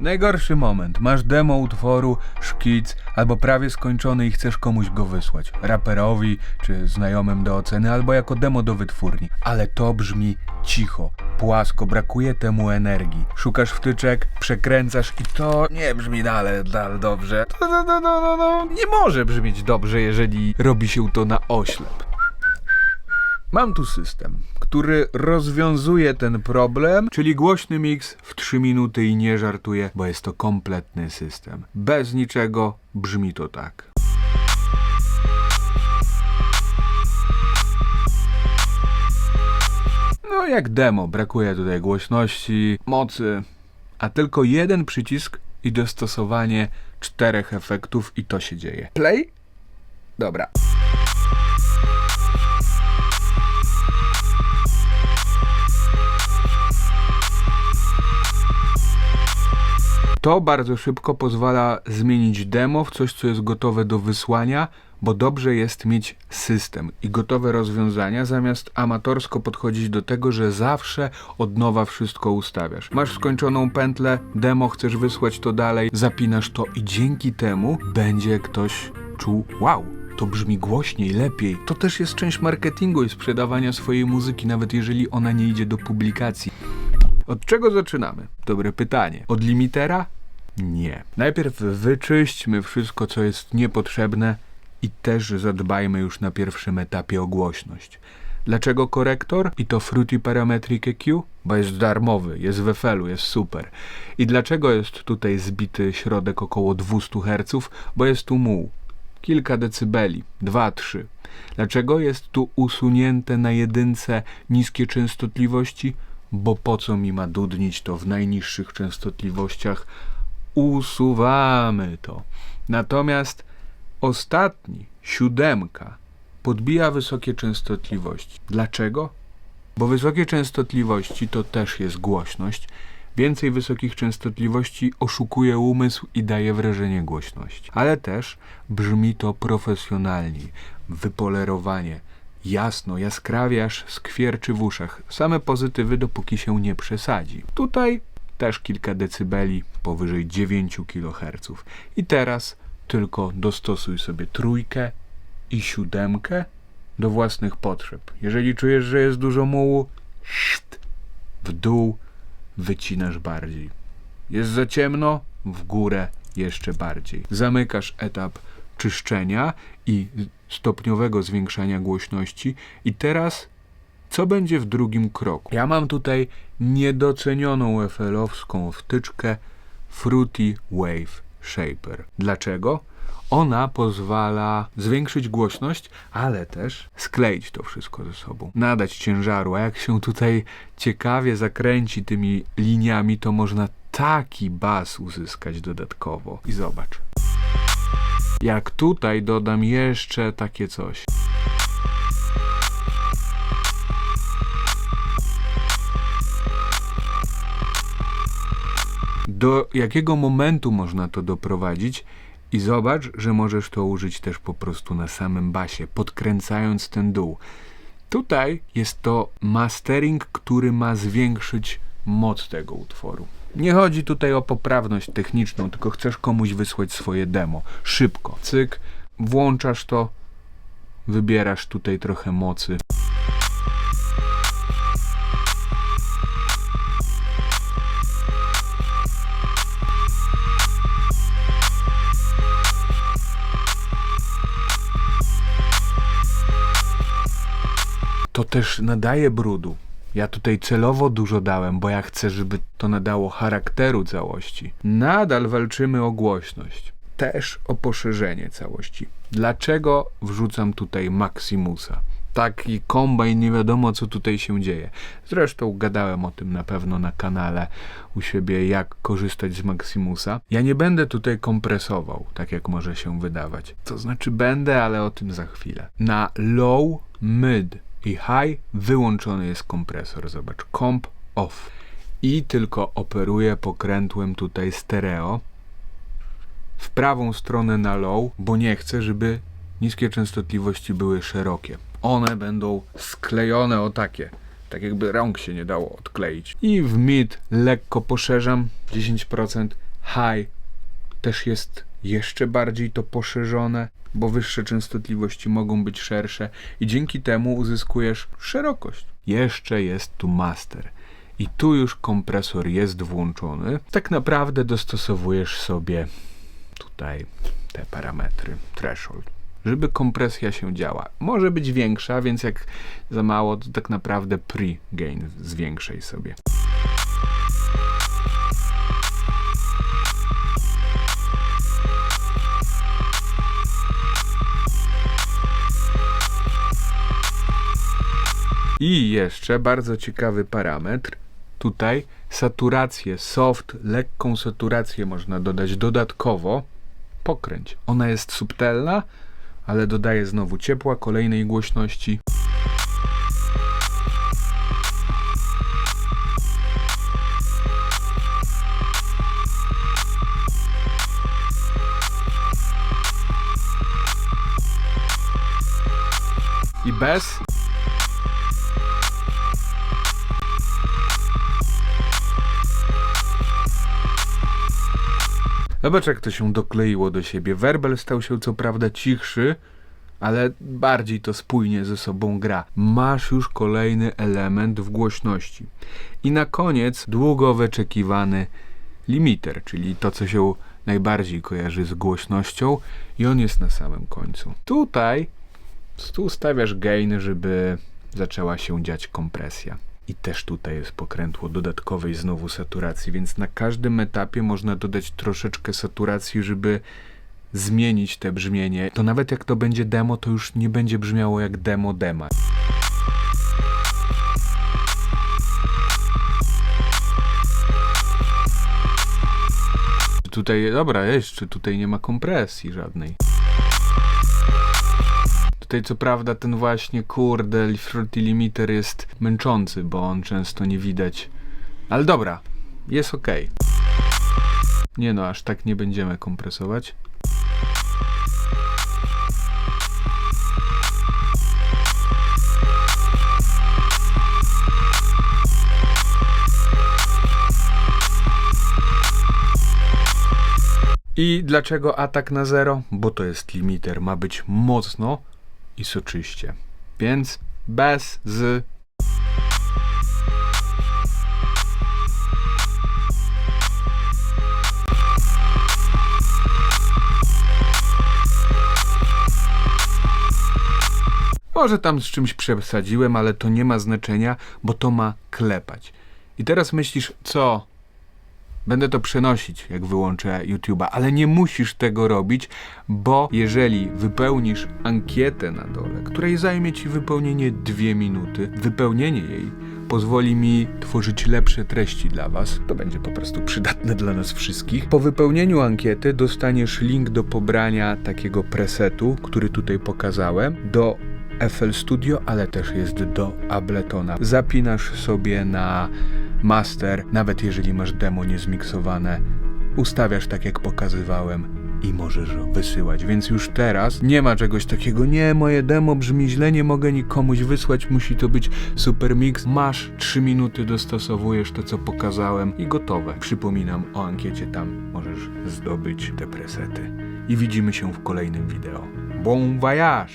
Najgorszy moment. Masz demo utworu, szkic, albo prawie skończony i chcesz komuś go wysłać. Raperowi, czy znajomym do oceny, albo jako demo do wytwórni. Ale to brzmi cicho, płasko, brakuje temu energii. Szukasz wtyczek, przekręcasz i to nie brzmi dalej, dalej dobrze. To, to, to, to, to nie może brzmieć dobrze, jeżeli robi się to na oślep. Mam tu system, który rozwiązuje ten problem, czyli głośny miks w 3 minuty i nie żartuję, bo jest to kompletny system. Bez niczego brzmi to tak. No jak demo, brakuje tutaj głośności, mocy, a tylko jeden przycisk i dostosowanie czterech efektów i to się dzieje. Play? Dobra. To bardzo szybko pozwala zmienić demo w coś, co jest gotowe do wysłania, bo dobrze jest mieć system i gotowe rozwiązania, zamiast amatorsko podchodzić do tego, że zawsze od nowa wszystko ustawiasz. Masz skończoną pętlę, demo chcesz wysłać to dalej, zapinasz to i dzięki temu będzie ktoś czuł wow. To brzmi głośniej, lepiej. To też jest część marketingu i sprzedawania swojej muzyki, nawet jeżeli ona nie idzie do publikacji. Od czego zaczynamy? Dobre pytanie. Od limitera? Nie. Najpierw wyczyśćmy wszystko, co jest niepotrzebne i też zadbajmy już na pierwszym etapie o głośność. Dlaczego korektor? I to Fruity Parametric EQ? Bo jest darmowy, jest w FL-u, jest super. I dlaczego jest tutaj zbity środek około 200 Hz? Bo jest tu muł. Kilka decybeli, 2-3. Dlaczego jest tu usunięte na jedynce niskie częstotliwości? Bo po co mi ma dudnić to w najniższych częstotliwościach? Usuwamy to. Natomiast ostatni, siódemka, podbija wysokie częstotliwości. Dlaczego? Bo wysokie częstotliwości to też jest głośność. Więcej wysokich częstotliwości oszukuje umysł i daje wrażenie głośności. Ale też brzmi to profesjonalniej. Wypolerowanie. Jasno, jaskrawie aż skwierczy w uszach. Same pozytywy, dopóki się nie przesadzi. Tutaj też kilka decybeli, powyżej 9 kHz. I teraz tylko dostosuj sobie trójkę i siódemkę do własnych potrzeb. Jeżeli czujesz, że jest dużo mułu, w dół wycinasz bardziej. Jest za ciemno, w górę jeszcze bardziej. Zamykasz etap czyszczenia i stopniowego zwiększania głośności i teraz co będzie w drugim kroku? Ja mam tutaj niedocenioną FL-owską wtyczkę Fruity Wave Shaper. Dlaczego? Ona pozwala zwiększyć głośność, ale też skleić to wszystko ze sobą, nadać ciężaru. A jak się tutaj ciekawie zakręci tymi liniami, to można taki bas uzyskać dodatkowo. I zobacz. Jak tutaj dodam jeszcze takie coś. do jakiego momentu można to doprowadzić i zobacz, że możesz to użyć też po prostu na samym basie, podkręcając ten dół. Tutaj jest to mastering, który ma zwiększyć moc tego utworu. Nie chodzi tutaj o poprawność techniczną, tylko chcesz komuś wysłać swoje demo. Szybko. Cyk, włączasz to, wybierasz tutaj trochę mocy. to też nadaje brudu. Ja tutaj celowo dużo dałem, bo ja chcę, żeby to nadało charakteru całości. Nadal walczymy o głośność, też o poszerzenie całości. Dlaczego wrzucam tutaj Maximusa? Taki kombajn, nie wiadomo co tutaj się dzieje. Zresztą gadałem o tym na pewno na kanale u siebie, jak korzystać z Maximusa. Ja nie będę tutaj kompresował, tak jak może się wydawać. To znaczy będę, ale o tym za chwilę. Na low, mid i high wyłączony jest kompresor. Zobacz, comp off. I tylko operuję pokrętłem tutaj stereo w prawą stronę na low, bo nie chcę, żeby niskie częstotliwości były szerokie. One będą sklejone o takie. Tak jakby rąk się nie dało odkleić. I w mid lekko poszerzam 10% high też jest jeszcze bardziej to poszerzone, bo wyższe częstotliwości mogą być szersze i dzięki temu uzyskujesz szerokość. Jeszcze jest tu master. I tu już kompresor jest włączony. Tak naprawdę dostosowujesz sobie tutaj te parametry, threshold, żeby kompresja się działa. Może być większa, więc jak za mało, to tak naprawdę pre-gain zwiększaj sobie. I jeszcze bardzo ciekawy parametr. Tutaj saturację soft, lekką saturację można dodać dodatkowo. Pokręć. Ona jest subtelna, ale dodaje znowu ciepła kolejnej głośności. I bez Zobacz, jak to się dokleiło do siebie. Werbel stał się co prawda cichszy, ale bardziej to spójnie ze sobą gra. Masz już kolejny element w głośności. I na koniec długo wyczekiwany limiter, czyli to, co się najbardziej kojarzy z głośnością, i on jest na samym końcu. Tutaj tu ustawiasz gain, żeby zaczęła się dziać kompresja. I też tutaj jest pokrętło dodatkowej znowu saturacji, więc na każdym etapie można dodać troszeczkę saturacji, żeby zmienić te brzmienie. To nawet jak to będzie demo, to już nie będzie brzmiało jak demo dema. Tutaj, dobra, jeszcze tutaj nie ma kompresji żadnej. Tutaj co prawda ten właśnie kurde Fruity Limiter jest męczący, bo on często nie widać. Ale dobra, jest ok. Nie no, aż tak nie będziemy kompresować. I dlaczego atak na zero? Bo to jest limiter, ma być mocno i soczyście. Więc bez z Może tam z czymś przesadziłem, ale to nie ma znaczenia, bo to ma klepać. I teraz myślisz, co? Będę to przenosić, jak wyłączę YouTube'a, ale nie musisz tego robić, bo jeżeli wypełnisz ankietę na dole, której zajmie ci wypełnienie dwie minuty, wypełnienie jej pozwoli mi tworzyć lepsze treści dla Was. To będzie po prostu przydatne dla nas wszystkich. Po wypełnieniu ankiety dostaniesz link do pobrania takiego presetu, który tutaj pokazałem, do FL Studio, ale też jest do Abletona. Zapinasz sobie na master, nawet jeżeli masz demo niezmiksowane, ustawiasz tak jak pokazywałem i możesz wysyłać. Więc już teraz nie ma czegoś takiego, nie, moje demo brzmi źle, nie mogę nikomuś wysłać, musi to być super mix. Masz 3 minuty, dostosowujesz to, co pokazałem i gotowe. Przypominam o ankiecie, tam możesz zdobyć te presety. I widzimy się w kolejnym wideo. Bon voyage!